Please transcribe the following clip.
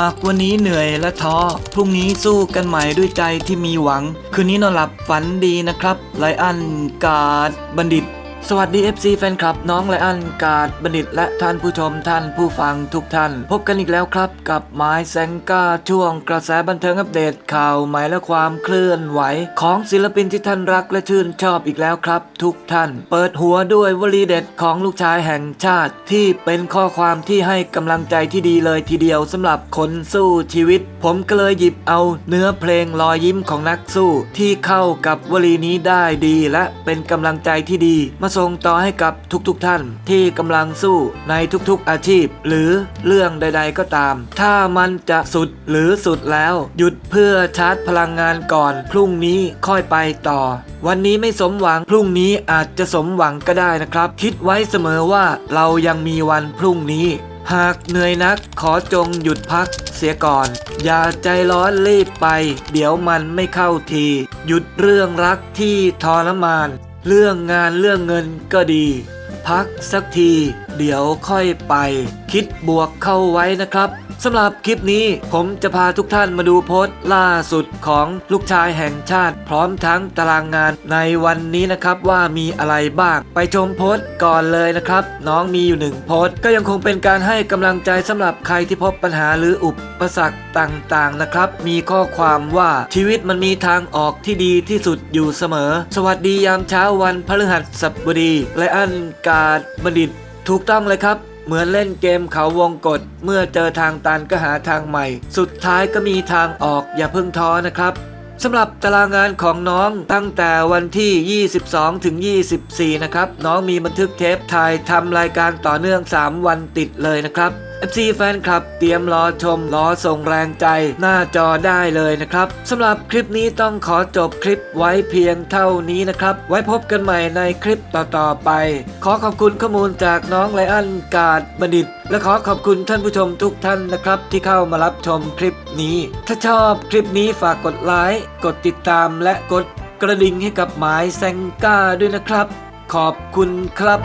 หากวันนี้เหนื่อยและท้อ พรุ่งนี้สู้กันใหม่ด้วยใจที่มีหวัง คืนนี้นอนหลับฝันดีนะครับ ไลอันกาดบัณฑิต สวัสดี FC แฟนคลับน้องไลอันกาดบัณฑิตและท่านผู้ชมท่านผู้ฟังทุกท่าน พบกันอีกแล้วครับ กับไม้แซงก้าช่วงกระแสบันเทิงอัปเดตข่าวใหม่และความเคลื่อนไหว ของศิลปินที่ท่านรักและชื่นชอบอีกแล้วครับ ทุกท่าน เปิดหัวด้วยวลีเด็ดของลูกชายแห่งชาติ ที่เป็นข้อความที่ให้กำลังใจที่ดีเลยทีเดียวสำหรับคนสู้ชีวิต ผมก็เลยหยิบเอาเนื้อเพลงรอยยิ้มของนักสู้ ที่เข้ากับวลีนี้ได้ดี และเป็นกำลังใจที่ดีมาส่งต่อให้กับทุกๆทท่านที่กำลังสู้ในทุกๆอาชีพ หรือเรื่องใด ๆ ก็ตาม ถ้ามันจะสุดหรือสุดแล้ว หยุดเพื่อชาร์จพลังงานก่อน พรุ่งนี้ค่อยไปต่อ วันนี้ไม่สมหวังพรุ่งนี้อาจจะสมหวังก็ได้นะครับ คิดไว้เสมอว่าเรายังมีวันพรุ่งนี้หากเหนื่อยนักขอจงหยุดพักเสียก่อน อย่าใจร้อนรีบไป เดี๋ยวมันไม่เข้าที หยุดเรื่องรักที่ทรมาน เรื่องงานเรื่องเงินก็ดี พักสักที เดี๋ยวค่อยไป คิดบวกเข้าไว้นะครับสำหรับคลิปนี้ผมจะพาทุกท่านมาดูโพสต์ล่าสุดของลูกชายแห่งชาติ พร้อมทั้งตารางงานในวันนี้นะครับว่ามีอะไรบ้าง ไปชมโพสต์ก่อนเลยนะครับ น้องมีอยู่หนึ่งโพสต์ก็ยังคงเป็นการให้กำลังใจสำหรับใครที่พบปัญหาหรืออุปสรรคต่างๆนะครับ มีข้อความว่าชีวิตมันมีทางออกที่ดีที่สุดอยู่เสมอ สวัสดียามเช้าวันพฤหัสบดีและอันกาดบัณฑิตถูกต้องเลยครับ เหมือนเล่นเกมเขาวงกฏเมื่อเจอทางตันก็หาทางใหม่ สุดท้ายก็มีทางออกอย่าเพิ่งท้อนะครับสำหรับตารางงานของน้องตั้งแต่วันที่ 22 ถึง 24 นะครับ น้องมีบันทึกเทปถ่ายทำรายการต่อเนื่อง 3 วันติดเลยนะครับ FC แฟนคลับเตรียมรอชมรอส่งแรงใจหน้าจอได้เลยนะครับสำหรับคลิปนี้ต้องขอจบคลิปไว้เพียงเท่านี้นะครับ ไว้พบกันใหม่ในคลิปต่อๆไป ขอขอบคุณข้อมูลจากน้องไลอันกาดบัณฑิต และขอขอบคุณท่านผู้ชมทุกท่านนะครับ ที่เข้ามารับชมคลิปนี้ ถ้าชอบคลิปนี้ฝากกดไลค์กดติดตามและกดกระดิ่งให้กับหมายแซงก้าด้วยนะครับ ขอบคุณครับ